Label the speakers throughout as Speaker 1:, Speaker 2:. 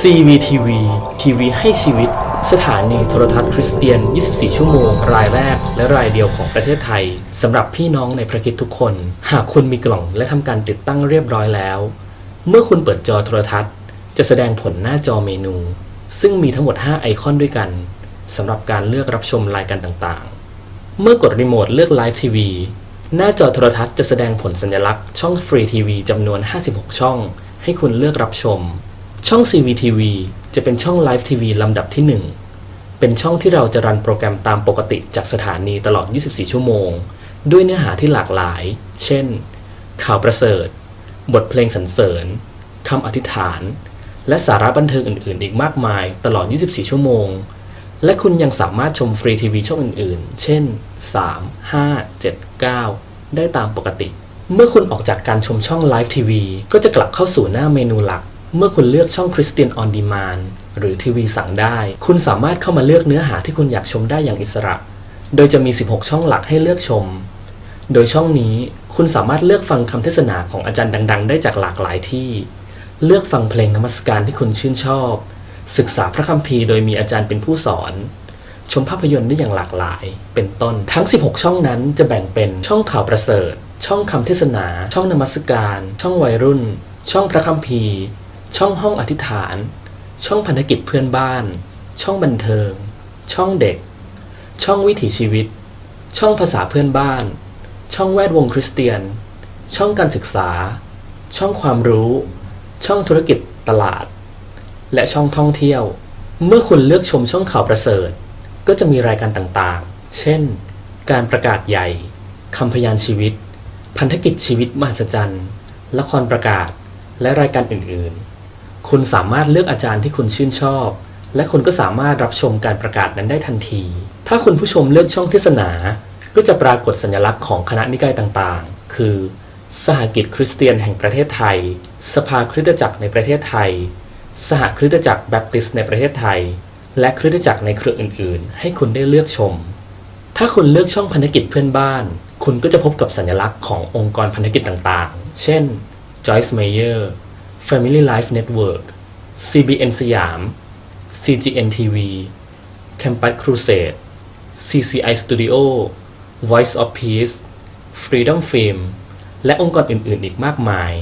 Speaker 1: CVTV ทีวีให้ชีวิต สถานีโทรทัศน์คริสเตียน 24 ชั่วโมง รายแรก และรายเดียวของประเทศไทยสำหรับพี่น้องในพระคิดทุกคน หากคุณมีกล่องและทำการติดตั้งเรียบร้อยแล้ว เมื่อคุณเปิดจอโทรทัศน์ จะแสดงผลหน้าจอเมนู ซึ่งมีทั้งหมด 5 ไอคอนด้วยกันสำหรับการเลือกรับชมรายการต่างๆ เมื่อกดรีโมทเลือกไลฟ์ทีวีหน้าจอโทรทัศน์จะแสดงผลสัญลักษณ์ช่องฟรีทีวีจำนวน 56 ช่อง ให้คุณเลือกรับชม ช่อง CVTV จะเป็นช่องไลฟ์ทีวีลำดับที่ 1 เป็นช่องที่เราจะรันโปรแกรมตามปกติจากสถานีตลอด 24 ชั่วโมง ด้วยเนื้อหาที่หลากหลาย เช่น ข่าวประเสริฐ บทเพลงสรรเสริญคำอธิษฐาน และสาระบันเทิงอื่น ๆ อีกมากมายตลอด 24 ชั่วโมง และคุณยังสามารถชมฟรีทีวีช่องอื่น ๆ เช่น 3 5 7 9 ได้ตามปกติ เมื่อคุณออกจากการชมช่องไลฟ์ทีวีก็จะกลับเข้าสู่หน้าเมนูหลัก เมื่อคุณเลือกช่อง Christian on Demand หรือทีวีสั่งได้ คุณสามารถเข้ามาเลือกเนื้อหาที่คุณอยากชมได้อย่างอิสระ โดยจะมี 16 ช่องหลักให้เลือกชม โดยช่องนี้คุณสามารถเลือกฟังคำเทศนาของอาจารย์ดัง ๆ ได้จากหลากหลายที่ เลือกฟังเพลงนมัสการที่คุณชื่นชอบ ศึกษาพระคัมภีร์โดยมีอาจารย์เป็นผู้สอน ชมภาพยนตร์ได้อย่างหลากหลาย เป็นต้น ทั้ง 16 ช่องนั้นจะแบ่งเป็นช่องข่าวประเสริฐ ช่องคำเทศนา ช่องนมัสการ ช่องวัยรุ่น ช่องพระคัมภีร์ ช่องห้องอธิษฐาน ช่องพันธกิจเพื่อนบ้าน ช่องบันเทิง ช่องเด็ก ช่องวิถีชีวิต ช่องภาษาเพื่อนบ้าน ช่องแวดวงคริสเตียน ช่องการศึกษา ช่องความรู้ ช่องธุรกิจตลาด และช่องท่องเที่ยว เมื่อคุณเลือกชมช่องข่าวประเสริฐ ก็จะมีรายการต่างๆ เช่น การประกาศใหญ่คำพยานชีวิต พันธกิจชีวิตมหัศจรรย์ ละครประกาศ และรายการอื่น ๆ คุณสามารถเลือกอาจารย์ที่คุณชื่นชอบ และคุณก็สามารถรับชมการประกาศนั้นได้ทันที ถ้าคุณผู้ชมเลือกช่องเทศนา ก็จะปรากฏสัญลักษณ์ของคณะนิกายต่างๆ คือ สหกิจคริสเตียนแห่งประเทศไทย สภาคริสตจักรในประเทศไทย สหคริสตจักรแบปติสต์ในประเทศไทย และคริสตจักรในเครืออื่น ๆ ให้คุณได้เลือกชม ถ้าคุณเลือกช่องพันธกิจเพื่อนบ้าน คุณก็จะพบกับสัญลักษณ์ขององค์กรพันธกิจต่างๆ เช่น Joyce Meyer Family Life Network CBN สยาม CGN TV Campus Crusade CCI Studio Voice of Peace Freedom Film และองค์กรอื่น ๆ อีกมากมาย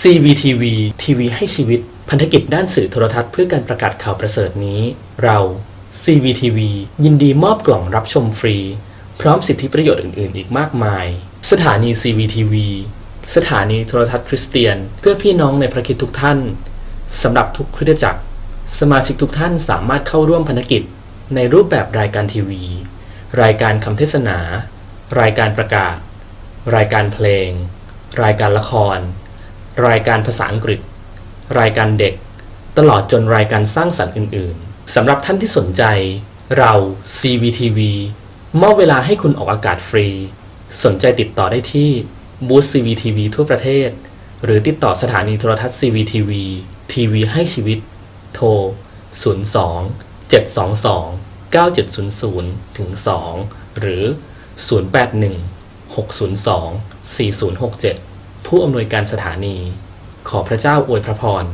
Speaker 1: CVTV ทีวีให้ชีวิต พันธกิจด้านสื่อโทรทัศน์เพื่อการประกาศข่าวประเสริฐนี้ เรา CVTV ยินดีมอบกล่องรับชมฟรี พร้อมสิทธิประโยชน์อื่น ๆ อีกมากมาย สถานี CVTV สถานีโทรทัศน์คริสเตียน เพื่อพี่น้องในพระคิดทุกท่านสำหรับทุกคริสตจักร สมาชิกทุกท่านสามารถเข้าร่วมพันธกิจ ในรูปแบบรายการทีวี รายการคำเทศนา รายการประกาศ รายการเพลง รายการละคร รายการภาษาอังกฤษ รายการเด็ก ตลอดจนรายการสร้างสรรค์อื่น ๆสำหรับท่านที่สนใจ เรา CVTV มอบเวลาให้คุณออกอากาศฟรี สนใจติดต่อได้ที่ บูธ CVTV ทั่วประเทศ หรือติดต่อสถานีโทรทัศน์ CVTV ทีวีให้ชีวิต โทร 02 722 9700ถึง2หรือ 081 602 4067 ผู้อำนวยการสถานี ขอพระเจ้าอวยพระพร